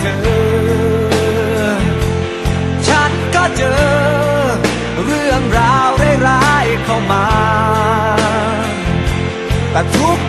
เธอ ฉันก็เจอ เรื่องราวร้ายๆเข้ามา แต่ทุก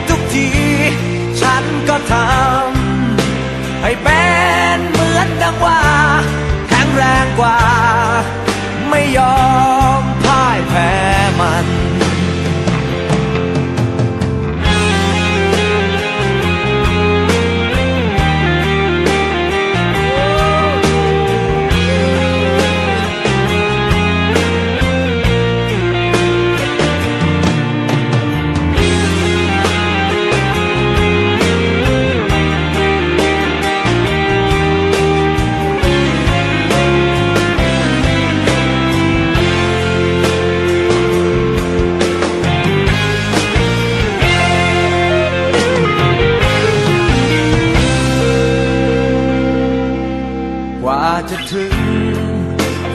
ว่าจะถึง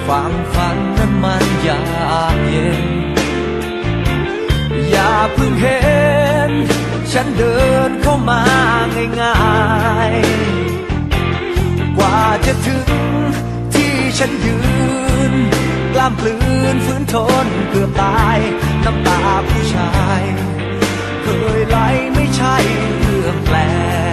ฝั่งฝันนั้นมันยากเย็น อย่าเพิ่งเห็น ฉันเดินเข้ามาง่ายๆ กว่าจะถึงที่ฉันยืน กล้ามปลืนฝืนทนเกือบตาย น้ำตาผู้ชาย เคยไหลไม่ใช่เรื่องแปลก